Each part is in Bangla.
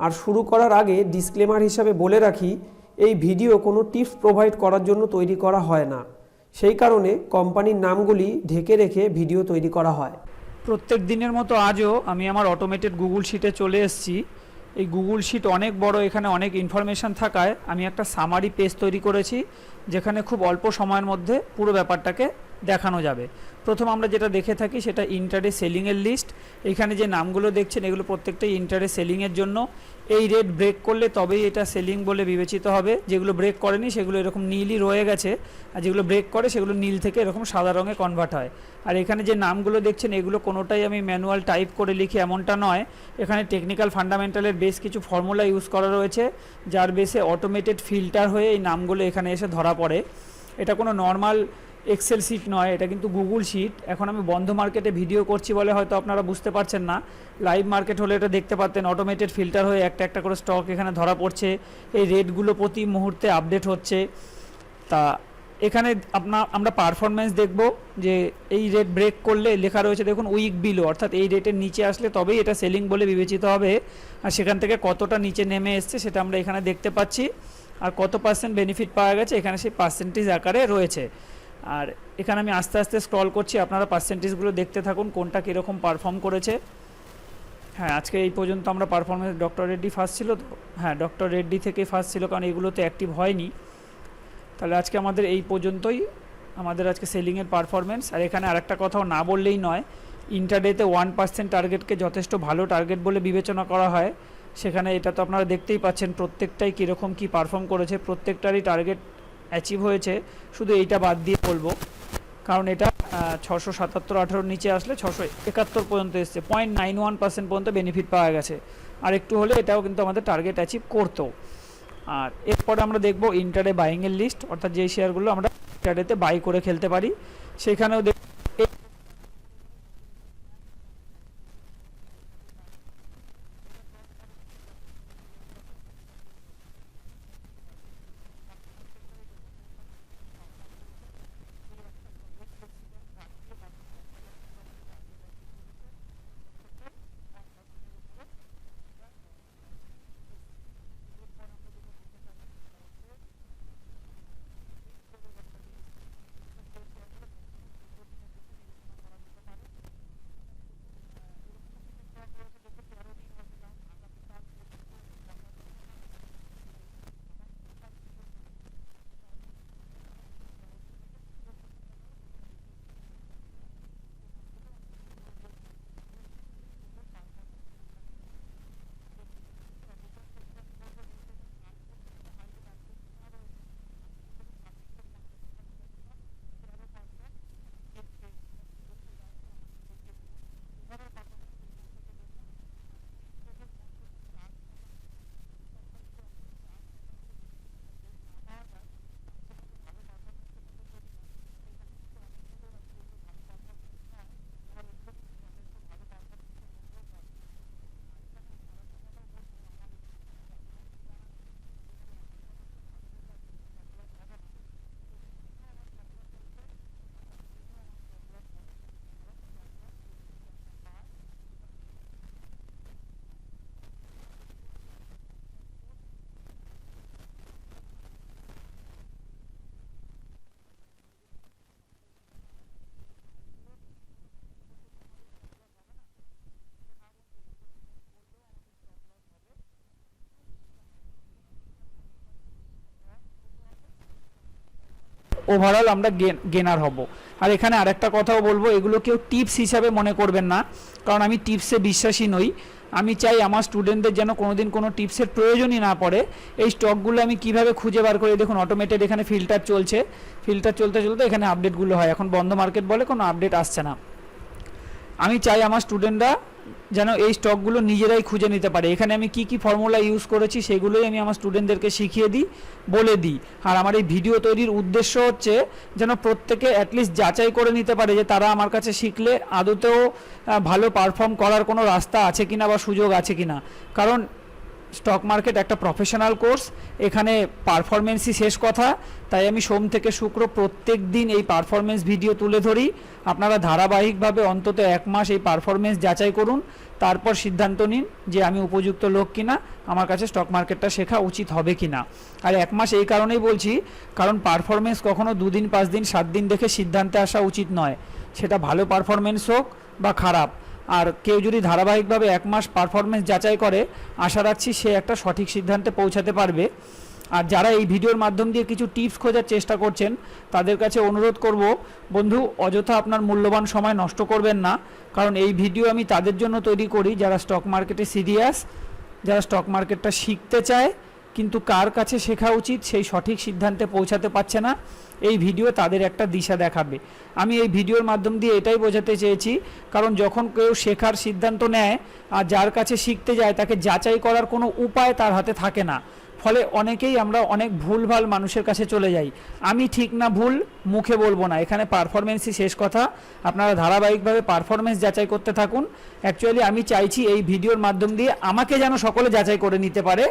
আর শুরু করার আগে ডিসক্লেমার হিসাবে বলে রাখি, এই ভিডিও কোনো টিপস প্রোভাইড করার জন্য তৈরি করা হয় না। সেই কারণে কোম্পানির নামগুলি ঢেকে রেখে ভিডিও তৈরি করা হয়। প্রত্যেক দিনের মতো আজও আমি আমার অটোমেটেড গুগল শিটে চলে এসেছি। এই গুগল শিট অনেক বড়, এখানে অনেক ইনফরমেশান থাকায় আমি একটা সামারি পেজ তৈরি করেছি। যেখানে খুব অল্প সময়ের মধ্যে পুরো ব্যাপারটাকে দেখানো যাবে। প্রথম আমরা যেটা দেখে থাকি সেটা ইন্টারে সেলিংয়ের লিস্ট এখানে যে নামগুলো দেখছেন, এগুলো প্রত্যেকটাই ইন্টারে সেলিংয়ের জন্য। এই রেট ব্রেক করলে তবেই এটা সেলিং বলে বিবেচিত হবে। যেগুলো ব্রেক করেনি, সেগুলো এরকম নীলই রয়ে গেছে। আর যেগুলো ব্রেক করে, সেগুলো নীল থেকে এরকম সাদা রঙে কনভার্ট হয়। আর এখানে যে নামগুলো দেখছেন, এগুলো কোনোটাই আমি ম্যানুয়াল টাইপ করে লিখি এমনটা নয়। এখানে টেকনিক্যাল ফান্ডামেন্টালের বেশ কিছু ফর্মুলা ইউজ করা রয়েছে, যার বেসে অটোমেটেড ফিল্টার হয়ে এই নামগুলো এখানে এসে ধরা পড়ে এটা কোনো নর্মাল এক্সেল শিট নয়, এটা কিন্তু গুগল শিট এখন আমি বন্ধ মার্কেটে ভিডিও করছি বলে হয়তো আপনারা বুঝতে পারছেন না। লাইভ মার্কেট হলে এটা দেখতে পারতেন অটোমেটেড ফিল্টার হয়ে একটা একটা করে স্টক এখানে ধরা পড়ছে। এই রেটগুলো প্রতি মুহূর্তে আপডেট হচ্ছে। তা এখানে আপনার আমরা পারফরমেন্স দেখব যে এই রেট ব্রেক করলে লেখা রয়েছে, দেখুন উইক বিলো অর্থাৎ এই রেটের নিচে আসলে তবেই এটা সেলিং বলে বিবেচিত হবে। আর সেখান থেকে কতটা নিচে নেমে এসছে সেটা আমরা এখানে দেখতে পাচ্ছি। আর কত পার্সেন্ট বেনিফিট পাওয়া গেছে, এখানে সেই পার্সেন্টেজ আকারে রয়েছে। আর এখানে আমি আস্তে আস্তে স্ক্রল করছি, আপনারা পার্সেন্টেজগুলো দেখতে থাকুন, কোনটা কীরকম পারফর্ম করেছে। হ্যাঁ আজকে এই পর্যন্ত আমরা পারফরমেন্স ডক্টর রেড্ডি ফার্স্ট ছিল তো? হ্যাঁ ডক্টর রেড্ডি থেকে ফার্স্ট ছিল, কারণ এগুলোতে অ্যাক্টিভ হয়নি। তাহলে আজকে আমাদের এই পর্যন্তই। আমাদের আজকে সেলিংয়ের পারফরমেন্স আর এখানে আরেকটা কথাও না বললেই নয় ইন্টারডেতে ওয়ান পার্সেন্ট টার্গেটকে যথেষ্ট ভালো টার্গেট বলে বিবেচনা করা হয়। সেখানে এটা তো আপনারা দেখতেই পাচ্ছেন প্রত্যেকটাই কীরকম কী পারফর্ম করেছে, প্রত্যেকটারই টার্গেট অ্যাচিভ হয়েছে। শুধু এইটা বাদ দিয়ে বলব, কারণ এটা ছশো সাতাত্তর আঠারোর নিচে আসলে ছশো একাত্তর পর্যন্ত এসছে। পয়েন্ট নাইন ওয়ান পার্সেন্ট পর্যন্ত বেনিফিট পাওয়া গেছে। আর একটু হলে এটাও কিন্তু আমাদের টার্গেট অ্যাচিভ করতো আর এরপরে আমরা দেখব ইন্টারে বাইংয়ের লিস্ট অর্থাৎ যেই শেয়ারগুলো আমরা ইন্টারেতে বাই করে খেলতে পারি, সেখানেও দেখ ওভারঅল আমরা গেনার হব। আর এখানে আরেকটা কথাও বলব, এগুলো কেউ টিপস হিসাবে মনে করবেন না, কারণ আমি টিপসে বিশ্বাসী নই। আমি চাই আমার স্টুডেন্টদের যেন কোনোদিন কোনো টিপসের প্রয়োজনই না পড়ে। এই স্টকগুলো আমি কীভাবে খুঁজে বার করি? দেখুন অটোমেটেড এখানে ফিল্টার চলছে। ফিল্টার চলতে চলতে এখানে আপডেটগুলো হয়। এখন বন্ধ মার্কেট বলে কোনো আপডেট আসছে না। আমি চাই আমার স্টুডেন্টরা যেন এই স্টকগুলো নিজেরাই খুঁজে নিতে পারে। এখানে আমি কি কি ফর্মুলা ইউজ করেছি সেগুলোই আমি আমার স্টুডেন্টদেরকে শিখিয়ে দিই, বলে দিই। আর আমার এই ভিডিও তৈরির উদ্দেশ্য হচ্ছে যেন প্রত্যেকে অ্যাটলিস্ট যাচাই করে নিতে পারে যে তারা আমার কাছে শিখলে আদতেও ভালো পারফর্ম করার কোনো রাস্তা আছে কিনা বা সুযোগ আছে কিনা। কারণ স্টক মার্কেট একটা প্রফেশনাল কোর্স এখানে পারফরমেন্সই শেষ কথা। তাই আমি সোম থেকে শুক্র প্রত্যেক দিন এই পারফরমেন্স ভিডিও তুলে ধরি। আপনারা ধারাবাহিকভাবে অন্তত এক মাস এই পারফরমেন্স যাচাই করুন, তারপর সিদ্ধান্ত নিন যে আমি উপযুক্ত লোক কিনা, আমার কাছে স্টক মার্কেটটা শেখা উচিত হবে কিনা। আর এক মাস এই কারণেই বলছি, কারণ পারফরমেন্স কখনো দুদিন পাঁচ দিন সাত দিন দেখে সিদ্ধান্তে আসা উচিত নয়। সেটা ভালো পারফরমেন্স হোক বা খারাপ। আর কেউ যদি ধারাবাহিকভাবে এক মাস পারফরমেন্স যাচাই করে, আশা রাখছি সে একটা সঠিক সিদ্ধান্তে পৌঁছাতে পারবে। আর যারা এই ভিডিওর মাধ্যম দিয়ে কিছু টিপস খোঁজার চেষ্টা করছেন, তাদের কাছে অনুরোধ করব, বন্ধু, অযথা আপনার মূল্যবান সময় নষ্ট করবেন না। কারণ এই ভিডিও আমি তাদের জন্য তৈরি করি যারা স্টক মার্কেটে সিরিয়াস যারা স্টক মার্কেটটা শিখতে চায়, কিন্তু কার কাছে শেখা উচিত সেই সঠিক সিদ্ধান্তে পৌঁছাতে পারছে না। এই ভিডিও তাদের একটা দিশা দেখাবে। আমি এই ভিডিওর মাধ্যম দিয়ে এটাই বোঝাতে চেয়েছি, কারণ যখন কেউ শেখার সিদ্ধান্ত নেয় আর যার কাছে শিখতে যায়, তাকে যাচাই করার কোনো উপায় তার হাতে থাকে না। ফলে অনেকেই আমরা অনেক ভুলভাল মানুষের কাছে চলে যাই। আমি ঠিক না ভুল, মুখে বলব না। এখানে পারফরমেন্সই শেষ কথা। আপনারা ধারাবাহিকভাবে পারফরমেন্স যাচাই করতে থাকুন। অ্যাকচুয়ালি আমি চাইছি এই ভিডিওর মাধ্যম দিয়ে আমাকে যেন সকলে যাচাই করে নিতে পারে,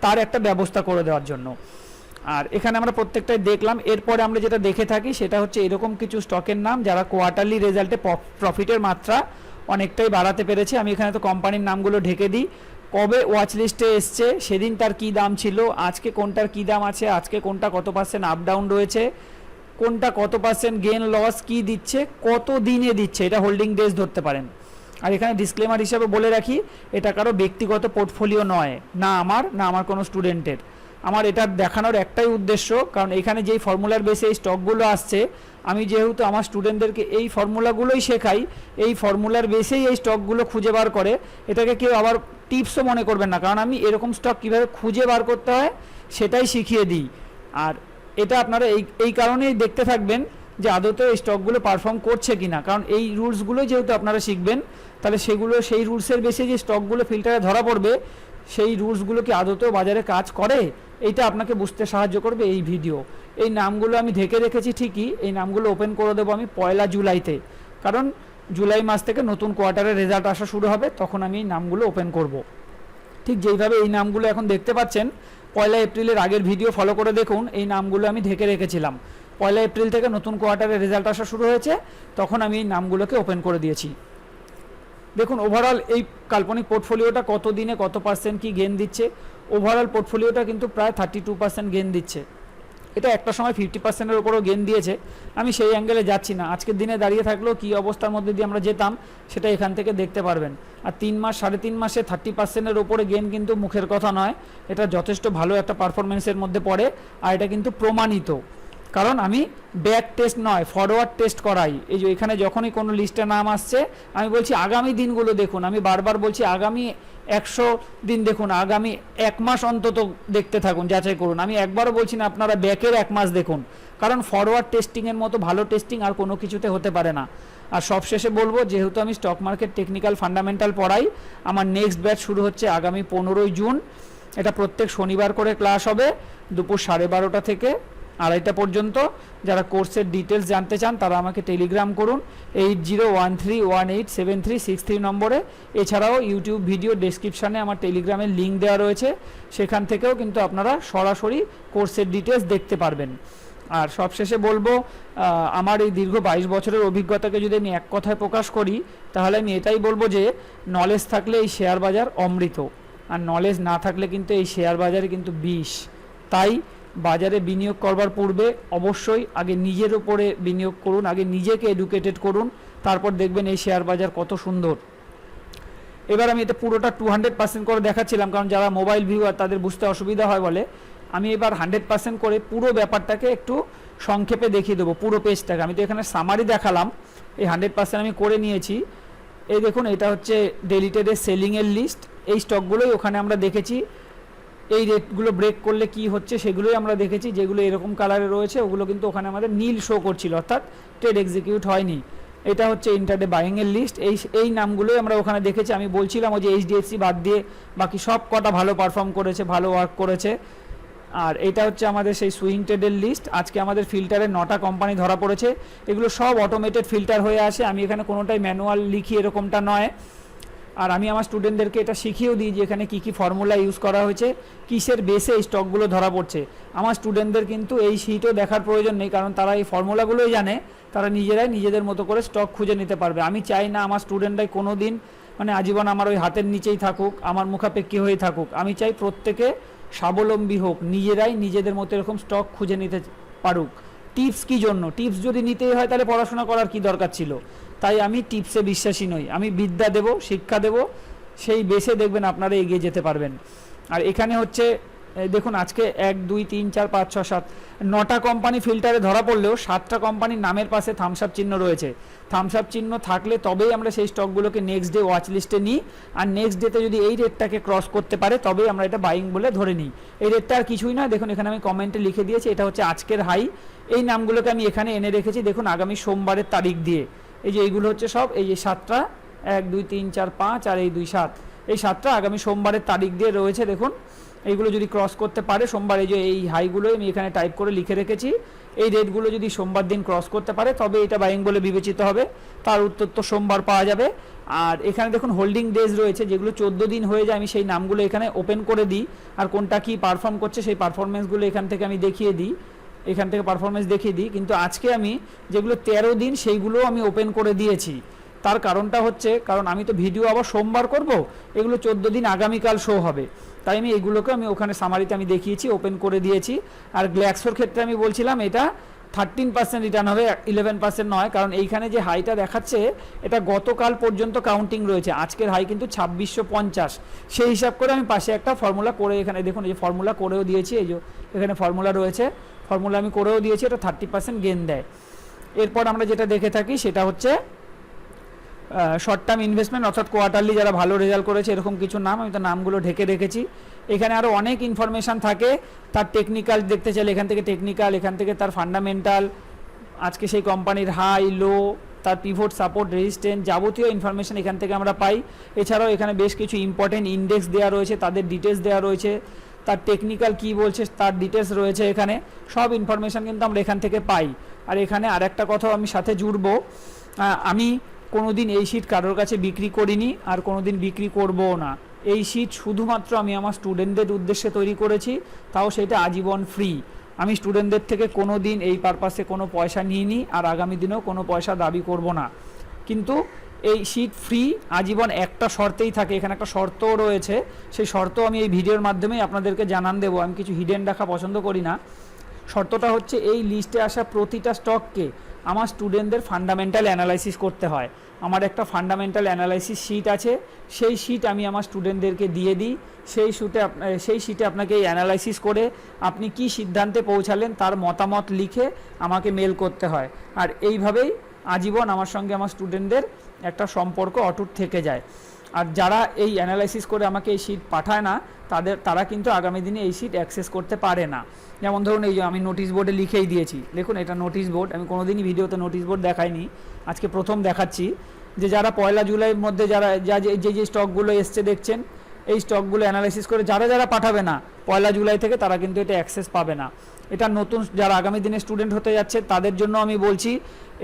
তার একটা ব্যবস্থা করে দেওয়ার জন্য। আর এখানে আমরা প্রত্যেকটাই দেখলাম। এরপরে আমরা যেটা দেখে থাকি, সেটা হচ্ছে এরকম কিছু স্টকের নাম যারা কোয়ার্টারলি রেজাল্টে প্রফিটের মাত্রা অনেকটাই বাড়াতে পেরেছে। আমি এখানে তো কোম্পানির নামগুলো ঢেকে দিই। কবে ওয়াচ লিস্টে এসছে, সেদিন তার কী দাম ছিল, আজকে কোনটার কী দাম আছে, আজকে কোনটা কত পার্সেন্ট আপ ডাউন রয়েছে, কোনটা কত পার্সেন্ট গেন লস কি দিচ্ছে, কত দিনে দিচ্ছে, এটা হোল্ডিং ডেজ ধরতে পারেন। আর এখানে ডিসক্লেমার হিসাবে বলে রাখি, এটা কারও ব্যক্তিগত পোর্টফোলিও নয়, না আমার না আমার কোনো স্টুডেন্টের আমার এটা দেখানোর একটাই উদ্দেশ্য, কারণ এখানে যেই ফর্মুলার বেসে এই স্টকগুলো আসছে, আমি যেহেতু আমার স্টুডেন্টদেরকে এই ফর্মুলাগুলোই শেখাই, এই ফর্মুলার বেসেই এই স্টকগুলো খুঁজে বার করে, এটাকে কেউ আবার টিপসও মনে করবেন না, কারণ আমি এরকম স্টক কীভাবে খুঁজে বার করতে হয়, সেটাই শিখিয়ে দিই। আর এটা আপনারা এই এই কারণেই দেখতে থাকবেন যে আদতে এই স্টকগুলো পারফর্ম করছে কি না কারণ এই রুলসগুলো যেহেতু আপনারা শিখবেন, তাহলে সেগুলো, সেই রুলসের বেসে যে স্টকগুলো ফিল্টারে ধরা পড়বে, সেই রুলসগুলো কি আদতেও বাজারে কাজ করে? এইটা আপনাকে বুঝতে সাহায্য করবে এই ভিডিও। এই নামগুলো আমি ঢেকে রেখেছি ঠিকই, এই নামগুলো ওপেন করে দেবো আমি পয়লা জুলাইতে। কারণ জুলাই মাস থেকে নতুন কোয়ার্টারের রেজাল্ট আসা শুরু হবে, তখন আমি এই নামগুলো ওপেন করব। ঠিক যেইভাবে এই নামগুলো এখন দেখতে পাচ্ছেন, পয়লা এপ্রিলের আগের ভিডিও ফলো করে দেখুন, এই নামগুলো আমি ঢেকে রেখেছিলাম। পয়লা এপ্রিল থেকে নতুন কোয়ার্টারের রেজাল্ট আসা শুরু হয়েছে, তখন আমি এই নামগুলোকে ওপেন করে দিয়েছি। দেখুন ওভারঅল এই কাল্পনিক পোর্টফোলিওটা কত দিনে কত পার্সেন্ট কি গেন দিচ্ছে ওভারঅল পোর্টফোলিওটা কিন্তু প্রায় থার্টি টু পার্সেন্ট গেন দিচ্ছে। এটা একটা সময় ফিফটি পার্সেন্টের উপরও গেন দিয়েছে। আমি সেই অ্যাঙ্গেলে যাচ্ছি না। আজকের দিনে দাঁড়িয়ে থাকলেও কী অবস্থার মধ্যে দিয়ে আমরা যেতাম, সেটা এখান থেকে দেখতে পারবেন। আর তিন মাস, সাড়ে তিন মাসে থার্টি পার্সেন্টের ওপরে গেন কিন্তু মুখের কথা নয়। এটা যথেষ্ট ভালো একটা পারফরমেন্সের মধ্যে পড়ে। আর এটা কিন্তু প্রমাণিত। কারণ আমি ব্যাক টেস্ট নয় ফরওয়ার্ড টেস্ট করাই। এই যে এখানে যখনই কোনো লিস্টে নাম আসছে, আমি বলছি আগামী দিনগুলো দেখুন। আমি বারবার বলছি আগামী একশো দিন দেখুন, আগামী এক মাস অন্তত দেখতে থাকুন, যাচাই করুন। আমি একবারও বলছি না, আপনারা ব্যাকের এক মাস দেখুন। কারণ ফরওয়ার্ড টেস্টিংয়ের মতো ভালো টেস্টিং আর কোনো কিছুতে হতে পারে না। আর সবশেষে বলব, যেহেতু আমি স্টক মার্কেট টেকনিক্যাল ফান্ডামেন্টাল পড়াই, আমার নেক্সট ব্যাচ শুরু হচ্ছে আগামী পনেরোই জুন। এটা প্রত্যেক শনিবার করে ক্লাস হবে, দুপুর সাড়ে বারোটা থেকে। আড়াইটা পর্যন্ত। যারা কোর্সের ডিটেলস জানতে চান, তারা আমাকে টেলিগ্রাম করুন eight zero one three one eight seven three six three নম্বরে। এছাড়াও ইউটিউব ভিডিও ডেসক্রিপশানে আমার টেলিগ্রামের লিঙ্ক দেওয়া রয়েছে। সেখান থেকেও কিন্তু আপনারা সরাসরি কোর্সের ডিটেলস দেখতে পারবেন। আর সবশেষে বলব আমার এই দীর্ঘ বাইশ বছরের অভিজ্ঞতাকে যদি আমি এক কথায় প্রকাশ করি, তাহলে আমি এটাই বলব যে নলেজ থাকলে এই শেয়ার বাজার অমৃত। আর নলেজ না থাকলে কিন্তু এই শেয়ার বাজারে কিন্তু বিষ। তাই বাজারে বিনিয়োগ করবার পূর্বে অবশ্যই আগে নিজের উপরে বিনিয়োগ করুন, আগে নিজেকে এডুকেটেড করুন, তারপর দেখবেন এই শেয়ার বাজার কত সুন্দর। এবার আমি এটা পুরোটা টু হান্ড্রেড করে দেখাচ্ছিলাম, কারণ যারা মোবাইল ভিউয়ার তাদের বুঝতে অসুবিধা হয় বলে। আমি এবার হান্ড্রেড পার্সেন্ট করে পুরো ব্যাপারটাকে একটু সংক্ষেপে দেখিয়ে দেবো, পুরো পেজটাকে আমি তো এখানে সামারি দেখালাম, এই হান্ড্রেড পার্সেন্ট আমি করে নিয়েছি। এই দেখুন, এটা হচ্ছে ডেলিটেডের সেলিংয়ের লিস্ট এই স্টকগুলোই ওখানে আমরা দেখেছি। এই রেটগুলো ব্রেক করলে কি হচ্ছে সেগুলোই আমরা দেখেছি, যেগুলো এরকম কালারে রয়েছে, ওগুলো কিন্তু ওখানে আমাদের নীল শো করছিল, অর্থাৎ ট্রেড এক্সিকিউট হয়নি। এটা হচ্ছে ইন্টারডে বাইংয়ের লিস্ট এই এই নামগুলোই আমরা ওখানে দেখেছি। আমি বলছিলাম ওই যে এইচডিএফসি বাদ দিয়ে বাকি সব কটা ভালো পারফর্ম করেছে, ভালো ওয়ার্ক করেছে। আর এটা হচ্ছে আমাদের সেই সুইং ট্রেডের লিস্ট আজকে আমাদের ফিল্টারে নটা কোম্পানি ধরা পড়েছে। এগুলো সব অটোমেটেড ফিল্টার হয়ে আসে আমি এখানে কোনোটাই ম্যানুয়াল লিখি এরকমটা নয়। আর আমি আমার স্টুডেন্টদেরকে এটা শিখিয়েও দিই যে এখানে কী কী ফর্মুলা ইউজ করা হয়েছে, কিসের বেসে এই স্টকগুলো ধরা পড়ছে। আমার স্টুডেন্টদের কিন্তু এই শিটও দেখার প্রয়োজন নেই, কারণ তারা এই ফর্মুলাগুলোই জানে, তারা নিজেরাই নিজেদের মতো করে স্টক খুঁজে নিতে পারবে। আমি চাই না আমার স্টুডেন্টরাই কোনো দিন মানে আজীবন আমার ওই হাতের নিচেই থাকুক, আমার মুখাপেক্ষী হয়ে থাকুক। আমি চাই প্রত্যেকে স্বাবলম্বী হোক, নিজেরাই নিজেদের মতো এরকম স্টক খুঁজে নিতে পারুক। টিপস কি জন্য? টিপস যদি নিতেই হয় তাহলে পড়াশোনা করার কি দরকার ছিল? তাই আমি টিপসে বিশ্বাসী নই। আমি বিদ্যা দেব, শিক্ষা দেব, সেই বেসে দেখবেন আপনারা এগিয়ে যেতে পারবেন। আর এখানে হচ্ছে দেখুন, আজকে এক, দুই, তিন, চার, পাঁচ, ছ, সাত, নটা কোম্পানি ফিল্টারে ধরা পড়লেও সাতটা কোম্পানির নামের পাশে থামস আপ চিহ্ন রয়েছে। থামস আপ চিহ্ন থাকলে তবেই আমরা সেই স্টকগুলোকে নেক্সট ডে ওয়াচ লিস্টে নিই। আর নেক্সট ডেতে যদি এই রেটটাকে ক্রস করতে পারে, তবেই আমরা এটা বাইং বলে ধরে নিই। এই রেটটা আর কিছুই নয়। দেখুন, এখানে আমি কমেন্টে লিখে দিয়েছি, এটা হচ্ছে আজকের হাই এই নামগুলোকে আমি এখানে এনে রেখেছি, দেখুন, আগামী সোমবারের তারিখ দিয়ে। এই যে এইগুলো হচ্ছে সব, এই যে সাতটা, এক, দুই, তিন, চার, পাঁচ, আর এই দুই, সাত। এই সাতটা আগামী সোমবারের তারিখ দিয়ে রয়েছে, দেখুন। এইগুলো যদি ক্রস করতে পারে, সোমবার এই যে এই হাইগুলোই আমি এখানে টাইপ করে লিখে রেখেছি। এই রেটগুলো যদি সোমবার দিন ক্রস করতে পারে, তবে এটা বাইং বলে বিবেচিত হবে। তার উত্তর তো সোমবার পাওয়া যাবে। আর এখানে দেখুন হোল্ডিং ডেজ রয়েছে, যেগুলো চোদ্দ দিন হয়ে যায়, আমি সেই নামগুলো এখানে ওপেন করে দিই। আর কোনটা কি পারফর্ম করছে, সেই পারফরমেন্সগুলো এখান থেকে আমি দেখিয়ে দিই। এখান থেকে পারফরমেন্স দেখিয়ে দিই। কিন্তু আজকে আমি যেগুলো তেরো দিন, সেইগুলোও আমি ওপেন করে দিয়েছি। তার কারণটা হচ্ছে, কারণ আমি তো ভিডিও আবার সোমবার করব, এগুলো চোদ্দ দিন আগামীকাল শো হবে। তাই আমি এগুলোকে আমি ওখানে সামারিতে আমি দেখিয়েছি ওপেন করে দিয়েছি। আর গ্ল্যাক্সোর ক্ষেত্রে আমি বলছিলাম, এটা থার্টিন পার্সেন্ট রিটার্ন হবে ইলেভেন পার্সেন্ট নয়। কারণ এইখানে যে হাইটা দেখাচ্ছে, এটা গতকাল পর্যন্ত কাউন্টিং রয়েছে। আজকের হাই কিন্তু ছাব্বিশশো পঞ্চাশ। সেই হিসাব করে আমি পাশে একটা ফর্মুলা করে এখানে, দেখুন, এই যে ফর্মুলা করেও দিয়েছি, এই যে এখানে ফর্মুলা রয়েছে ফর্মুলা আমি করেও দিয়েছি, এটা থার্টি পার্সেন্ট গেন দেয়। এরপর আমরা যেটা দেখে থাকি, সেটা হচ্ছে শর্ট টার্ম ইনভেস্টমেন্ট অর্থাৎ কোয়ার্টারলি যারা ভালো রেজাল্ট করেছে এরকম কিছু নাম আমি তো নামগুলো ঢেকে রেখেছি। এখানে আরও অনেক ইনফরমেশান থাকে। তার টেকনিক্যাল দেখতে চাইলে এখান থেকে টেকনিক্যাল এখান থেকে তার ফান্ডামেন্টাল আজকে সেই কোম্পানির হাই লো তার পিভট সাপোর্ট রেজিস্ট্যান্স যাবতীয় ইনফরমেশন এখান থেকে আমরা পাই। এছাড়াও এখানে বেশ কিছু ইম্পর্টেন্ট ইন্ডেক্স দেওয়া রয়েছে তাদের ডিটেলস দেওয়া রয়েছে। তার টেকনিক্যাল কি বলছে তার ডিটেলস রয়েছে এখানে। সব ইনফরমেশন কিন্তু আমরা এখান থেকে পাই। আর এখানে আরেকটা কথাও আমি সাথে জুড়বো। আহ, আমি কোনোদিন এই শীট কারোর কাছে বিক্রি করিনি আর কোনো দিন বিক্রি করবও না। এই শীট শুধুমাত্র আমি আমার স্টুডেন্টদের উদ্দেশ্যে তৈরি করেছি, তাও সেটা আজীবন ফ্রি আমি স্টুডেন্টদের থেকে কোনো দিন এই পারপাসে কোনো পয়সা নিইনি আর আগামী দিনেও কোনো পয়সা দাবি করব না। কিন্তু এই শীট ফ্রি আজীবন একটা শর্তেই থাকে, এখানে একটা শর্তও রয়েছে। সেই শর্ত আমি এই ভিডিওর মাধ্যমেই আপনাদেরকে জানান দেবো, আমি কিছু হিডেন রাখা পছন্দ করি না। শর্তটা হচ্ছে এই লিস্টে আসা প্রতিটা স্টককে আমার স্টুডেন্টদের ফান্ডামেন্টাল অ্যানালাইসিস করতে হয়। আমার একটা ফান্ডামেন্টাল অ্যানালাইসিস শিট আছে, সেই শিট আমি আমার স্টুডেন্টদেরকে দিয়ে দিই। সেই শুটে সেই শিটে আপনাকে এই অ্যানালাইসিস করে আপনি কি সিদ্ধান্তে পৌঁছালেন তার মতামত লিখে আমাকে মেল করতে হয়। আর এইভাবেই আজীবন আমার সঙ্গে আমার স্টুডেন্টদের একটা সম্পর্ক অটুট থেকে যায়। আর যারা এই অ্যানালাইসিস করে আমাকে এই শিট পাঠায় না, তাদের তারা কিন্তু আগামী দিনে এই শিট অ্যাক্সেস করতে পারে না। যেমন ধরুন এই যে আমি নোটিশ বোর্ডে লিখেই দিয়েছি। দেখুন, এটা নোটিশ বোর্ড আমি কোনোদিনই ভিডিওতে নোটিশ বোর্ড দেখাইনি। আজকে প্রথম দেখাচ্ছি যে যারা পয়লা জুলাইয়ের মধ্যে যারা, যা যে যে স্টকগুলো এসছে দেখছেন, এই স্টকগুলো অ্যানালাইসিস করে যারা যারা পাঠাবে না পয়লা জুলাই থেকে, তারা কিন্তু এটা অ্যাক্সেস পাবে না। এটা নতুন, যারা আগামী দিনে স্টুডেন্ট হতে যাচ্ছে, তাদের জন্য আমি বলছি,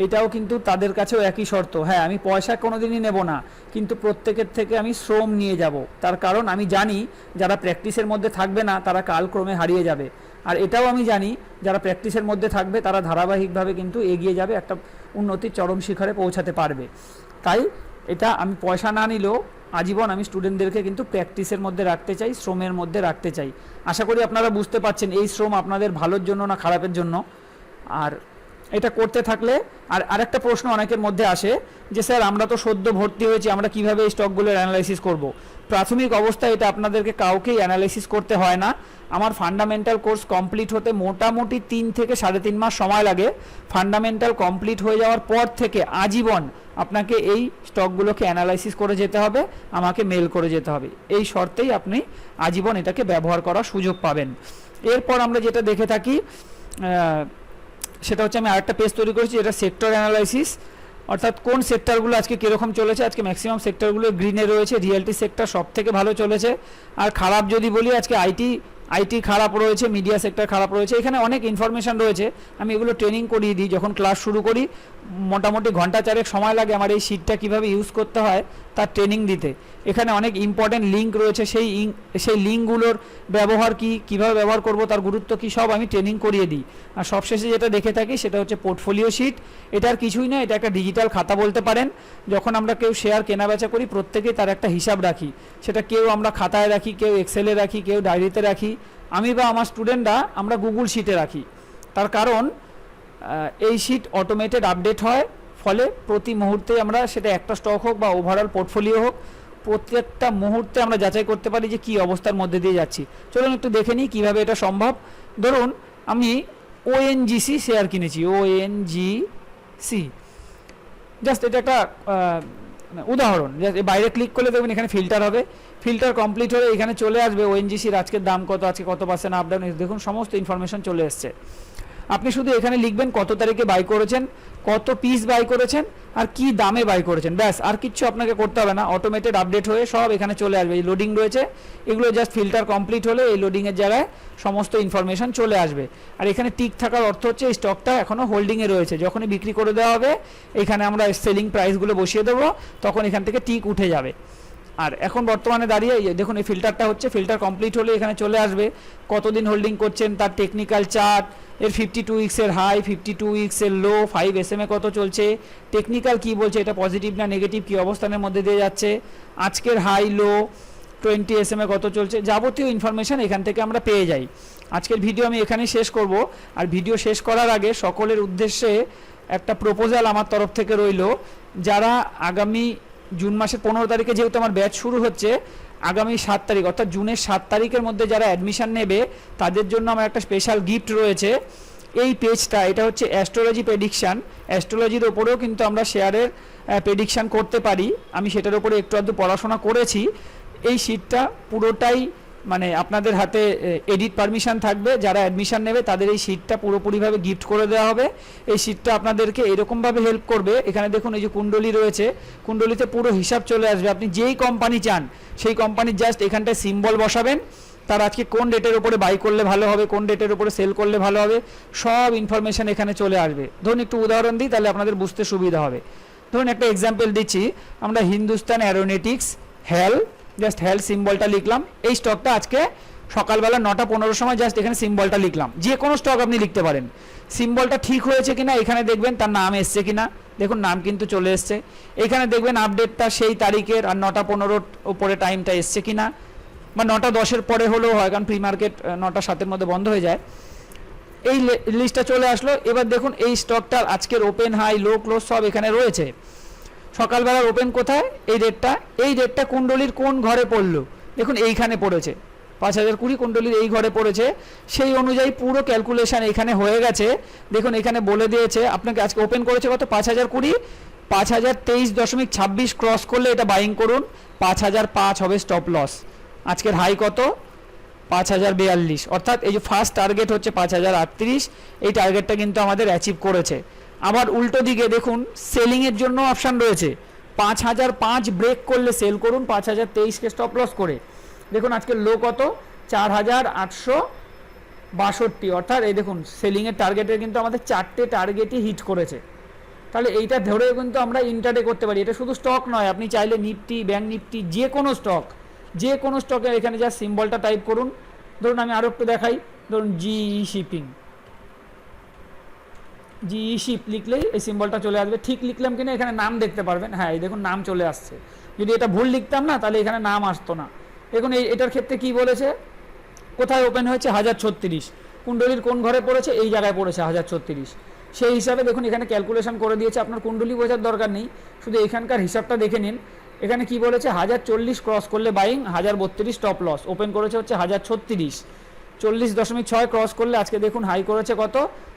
এটাও কিন্তু তাদের কাছেও একই শর্ত। হ্যাঁ আমি পয়সা কোনোদিনই নেব না, কিন্তু প্রত্যেকের থেকে আমি শ্রম নিয়ে যাব। তার কারণ আমি জানি, যারা প্র্যাকটিসের মধ্যে থাকবে না, তারা কালক্রমে হারিয়ে যাবে। আর এটাও আমি জানি, যারা প্র্যাকটিসের মধ্যে থাকবে, তারা ধারাবাহিকভাবে কিন্তু এগিয়ে যাবে, একটা উন্নতির চরম শিখরে পৌঁছাতে পারবে। তাই এটা আমি পয়সা না নিলেও আজীবন আমি স্টুডেন্টদেরকে কিন্তু প্র্যাকটিসের মধ্যে রাখতে চাই, শ্রমের মধ্যে রাখতে চাই। আশা করি আপনারা বুঝতে পারছেন, এই শ্রম আপনাদের ভালোর জন্য না খারাপের জন্য। আর এটা করতে থাকলে, আর আরেকটা প্রশ্ন অনেকের মধ্যে আসে যে, স্যার, আমরা তো সদ্য ভর্তি হয়েছি, আমরা কীভাবে এই স্টকগুলোর অ্যানালাইসিস করব? প্রাথমিক অবস্থায় এটা আপনাদেরকে কাউকেই অ্যানালাইসিস করতে হয় না। আমার ফান্ডামেন্টাল কোর্স কমপ্লিট হতে মোটামুটি তিন থেকে সাড়ে তিন মাস সময় লাগে। ফান্ডামেন্টাল কমপ্লিট হয়ে যাওয়ার পর থেকে আজীবন আপনাকে এই স্টকগুলোকে অ্যানালাইসিস করে যেতে হবে, আমাকে মেল করে যেতে হবে। এই শর্তেই আপনি আজীবন এটাকে ব্যবহার করার সুযোগ পাবেন। এরপর আমরা যেটা দেখে থাকি সেটা হচ্ছে আমি আরেকটা পেজ তৈরি করেছি, এটা সেক্টর অ্যানালাইসিস অর্থাৎ কোন সেক্টরগুলো আজকে কীরকম চলেছে? আজকে ম্যাক্সিমাম সেক্টরগুলো গ্রিনে রয়েছে রিয়েলটি সেক্টর সব থেকে ভালো চলেছে। আর খারাপ যদি বলি, আজকে আইটি আইটি খারাপ রয়েছে মিডিয়া সেক্টর খারাপ রয়েছে, এখানে অনেক ইনফরমেশন রয়েছে। আমি এগুলো ট্রেনিং করিয়ে দিই, যখন ক্লাস শুরু করি মোটামুটি ঘণ্টা চারেক সময় লাগে আমার এই শিটটা কীভাবে ইউজ করতে হয় তার ট্রেনিং দিতে। এখানে অনেক ইম্পর্টেন্ট লিঙ্ক রয়েছে, সেই সেই লিঙ্কগুলোর ব্যবহার কি, কীভাবে ব্যবহার করব, তার গুরুত্ব কি, সব আমি ট্রেনিং করিয়ে দিই। আর সবশেষে যেটা দেখে থাকি সেটা হচ্ছে পোর্টফোলিও শিট এটার কিছুই না এটা একটা ডিজিটাল খাতা বলতে পারেন। যখন আমরা কেউ শেয়ার কেনাবেচা করি প্রত্যেকেই তার একটা হিসাব রাখি। সেটা কেউ আমরা খাতায় রাখি, কেউ এক্সেলে রাখি, কেউ ডায়েরিতে রাখি। আমি বা আমার স্টুডেন্টরা আমরা গুগল শিটে রাখি। তার কারণ এই শিট অটোমেটেড আপডেট হয়। ফলে প্রতি মুহূর্তে আমরা সেটা একটা স্টক হোক বা ওভারঅল পোর্টফোলিও হোক, প্রত্যেকটা মুহূর্তে আমরা যাচাই করতে পারি যে কী অবস্থার মধ্যে দিয়ে যাচ্ছি। চলুন একটু দেখে নিই কীভাবে এটা সম্ভব। ধরুন, আমি ওএনজিসি শেয়ার কিনেছি ওএনজিসি জাস্ট এটা একটা উদাহরণ। বাইরে ক্লিক করলে দেখবেন এখানে ফিল্টার হবে। ফিল্টার কমপ্লিট হলে এখানে চলে আসবে ওএনজিসির আজকের দাম কত, আজকে কত পার্সেন্ট আপ ডাউন দেখুন, সমস্ত ইনফরমেশন চলে এসছে। আপনি শুধু এখানে লিখবেন কত তারিখে বাই করেছেন, কত পিস বাই করেছেন, আর কি দামে বাই করেছেন। ব্যাস, আর কিচ্ছু আপনাকে করতে হবে না। অটোমেটেড আপডেট হয়ে সব এখানে চলে আসবে। এই লোডিং রয়েছে, এগুলো জাস্ট ফিল্টার কমপ্লিট হলে এই লোডিংয়ের জায়গায় সমস্ত ইনফরমেশন চলে আসবে। আর এখানে টিক থাকার অর্থ হচ্ছে, এই স্টকটা এখনও হোল্ডিংয়ে রয়েছে। যখনই বিক্রি করে দেওয়া হবে, এখানে আমরা সেলিং প্রাইসগুলো বসিয়ে দেবো, তখন এখান থেকে টিক উঠে যাবে। আর এখন বর্তমানে দাঁড়িয়ে দেখুন, এই ফিল্টারটা হচ্ছে ফিল্টার কমপ্লিট হলে এখানে চলে আসবে। কতদিন হোল্ডিং করছেন, তার টেকনিক্যাল চার্ট এর ফিফটি টু উইক্সের high fifty two উইক্সের low five S M A কত চলছে টেকনিক্যাল কি বলছে, এটা পজিটিভ না নেগেটিভ কি অবস্থানের মধ্যে দিয়ে যাচ্ছে, আজকের high low twenty S M A কত চলছে, যাবতীয় ইনফরমেশন এখান থেকে আমরা পেয়ে যাই। আজকের ভিডিও আমি এখানেই শেষ করব। আর ভিডিও শেষ করার আগে সকলের উদ্দেশ্যে একটা প্রপোজাল আমার তরফ থেকে রইল। যারা আগামী জুন মাসের পনেরো তারিখে যেহেতু আমার ব্যাচ শুরু হচ্ছে, আগামী সাত তারিখ, অর্থাৎ জুনের সাত তারিখের মধ্যে যারা অ্যাডমিশান নেবে, তাদের জন্য আমার একটা স্পেশাল গিফট রয়েছে। এই পেজটা এটা হচ্ছে অ্যাস্ট্রোলজি প্রেডিকশান অ্যাস্ট্রোলজির ওপরেও কিন্তু আমরা শেয়ারের প্রেডিকশান করতে পারি। আমি সেটার উপরে একটু আধটু পড়াশোনা করেছি। এই শীটটা পুরোটাই মানে আপনাদের হাতে এডিট পারমিশন থাকবে, যারা অ্যাডমিশন নেবে, তাদের এই শিটটা পুরোপুরিভাবে গিফট করে দেওয়া হবে। এই শিটটা আপনাদেরকে এরকমভাবে হেল্প করবে। এখানে দেখুন, এই যে কুণ্ডলি রয়েছে, কুণ্ডলিতে পুরো হিসাব চলে আসবে। আপনি যেই কোম্পানি চান, সেই কোম্পানির জাস্ট এখানটায় সিম্বল বসাবেন। তার আজকে কোন ডেটের উপরে বাই করলে ভালো হবে, কোন ডেটের উপরে সেল করলে ভালো হবে, সব ইনফরমেশন এখানে চলে আসবে। ধরুন, একটু উদাহরণ দিই, তাহলে আপনাদের বুঝতে সুবিধা হবে। ধরুন, একটা এক্সাম্পল দিচ্ছি। আমরা হিন্দুস্তান অ্যারোনেটিক্স হেল জাস্ট হেল সিম্বলটা লিখলাম। এই স্টকটা আজকে সকালবেলা নটা পনেরো সময় জাস্ট এখানে সিম্বলটা লিখলাম। যে কোনো স্টক আপনি লিখতে পারেন। সিম্বলটা ঠিক হয়েছে কিনা এখানে দেখবেন তার নাম এসছে কিনা। দেখুন, নাম কিন্তু চলে এসছে। এখানে দেখবেন আপডেটটা সেই তারিখের আর নটা পনেরোর উপরে টাইমটা এসছে কিনা। বা নটা দশের পরে হলেও হয়, কারণ প্রি মার্কেট নটা সাতের মধ্যে বন্ধ হয়ে যায়। এই লিস্টটা চলে আসলো। এবার দেখুন, এই স্টকটার আজকের ওপেন হাই লো ক্লোজ সব এখানে রয়েছে। সকালবেলার ওপেন কোথায়? এই রেটটা এই রেটটা কুণ্ডলির কোন ঘরে পড়ল? দেখুন, এইখানে পড়েছে। পাঁচ হাজার কুড়ি কুণ্ডলির এই ঘরে পড়েছে। সেই অনুযায়ী পুরো ক্যালকুলেশন এখানে হয়ে গেছে। দেখুন, এখানে বলে দিয়েছে, আপনাকে আজকে ওপেন করেছে কত? পাঁচ হাজার কুড়ি? পাঁচ হাজার তেইশ দশমিক ছাব্বিশ ক্রস করলে এটা বাইং করুন। পাঁচ হাজার পাঁচ হবে স্টপ লস আজকের হাই কত? পাঁচ হাজার বিয়াল্লিশ। অর্থাৎ এই যে ফার্স্ট টার্গেট হচ্ছে পাঁচ হাজার আটত্রিশ। এই টার্গেটটা কিন্তু আমাদের অ্যাচিভ করেছে। আবার উল্টো দিকে দেখুন সেলিংয়ের জন্য অপশান রয়েছে। পাঁচ হাজার পাঁচ ব্রেক করলে সেল করুন, পাঁচ হাজার তেইশকে স্টপ লস করে। দেখুন আজকে লো কত? চার হাজার আটশো বাষট্টি। অর্থাৎ এই দেখুন সেলিংয়ের টার্গেটে কিন্তু আমাদের চারটে টার্গেটই হিট করেছে। তাহলে এইটা ধরেও কিন্তু আমরা ইন্টারডে করতে পারি। এটা শুধু স্টক নয়, আপনি চাইলে নিফটি ব্যাঙ্ক নিফটি যে কোনো স্টক যে কোনো স্টকে এখানে যা সিম্বলটা টাইপ করুন। ধরুন আমি আরও একটু দেখাই, ধরুন জিই শিপিং জিই শিপ লিখলেই এই সিম্বলটা চলে আসবে। ঠিক লিখলাম কিনা এখানে নাম দেখতে পারবেন। হ্যাঁ এই দেখুন নাম চলে আসছে। যদি এটা ভুল লিখতাম না, তাহলে এখানে নাম আসতো না। দেখুন এই, এটার ক্ষেত্রে কি বলেছে? কোথায় ওপেন হয়েছে? হাজার ছত্রিশ। কুণ্ডলির কোন ঘরে পড়েছে? এই জায়গায় পড়েছে হাজার ছত্রিশ। সেই হিসাবে দেখুন এখানে ক্যালকুলেশন করে দিয়েছে। আপনার কুণ্ডলি বোঝার দরকার নেই। শুধু এখানকার হিসাবটা দেখে নিন। এখানে কি বলেছে? হাজার চল্লিশ ক্রস করলে বাইং হাজার বত্রিশ টপ লস ওপেন করেছে হচ্ছে হাজার ছত্রিশ। চল্লিশ দশমিক ছয় ক্রস করলে আজকে দেখুন হাই করেছে কত?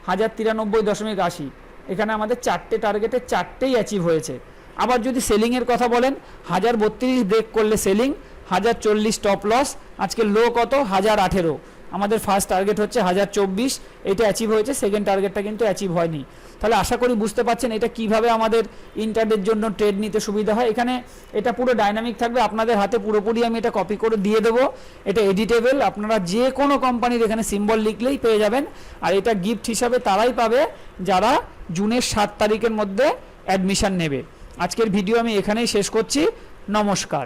হাজার তিরানব্বই দশমিক আশি। এখানে আমাদের চারটে টার্গেটে চারটেই অ্যাচিভ হয়েছে। আবার যদি সেলিংয়ের কথা বলেন, হাজার বত্রিশ ব্রেক করলে সেলিং হাজার চল্লিশ টপ লস আজকে লো কত? হাজার আঠেরো। আমাদের ফার্স্ট টার্গেট হচ্ছে হাজার চব্বিশ, এটা অ্যাচিভ হয়েছে সেকেন্ড টার্গেটটা কিন্তু অ্যাচিভ হয়নি। তাহলে আশা করি বুঝতে পারছেন এটা কীভাবে আমাদের ইন্টারনেট জন্য ট্রেড নিতে সুবিধা হয়। এখানে এটা পুরো ডাইনামিক থাকবে, আপনাদের হাতে পুরোপুরি আমি এটা কপি করে দিয়ে দেবো। এটা এডিটেবল আপনারা যে কোনো কোম্পানির এখানে সিম্বল লিখলেই পেয়ে যাবেন। আর এটা গিফট হিসাবে তারাই পাবে যারা জুনের সাত তারিখের মধ্যে অ্যাডমিশন নেবে। আজকের ভিডিও আমি এখানেই শেষ করছি। নমস্কার।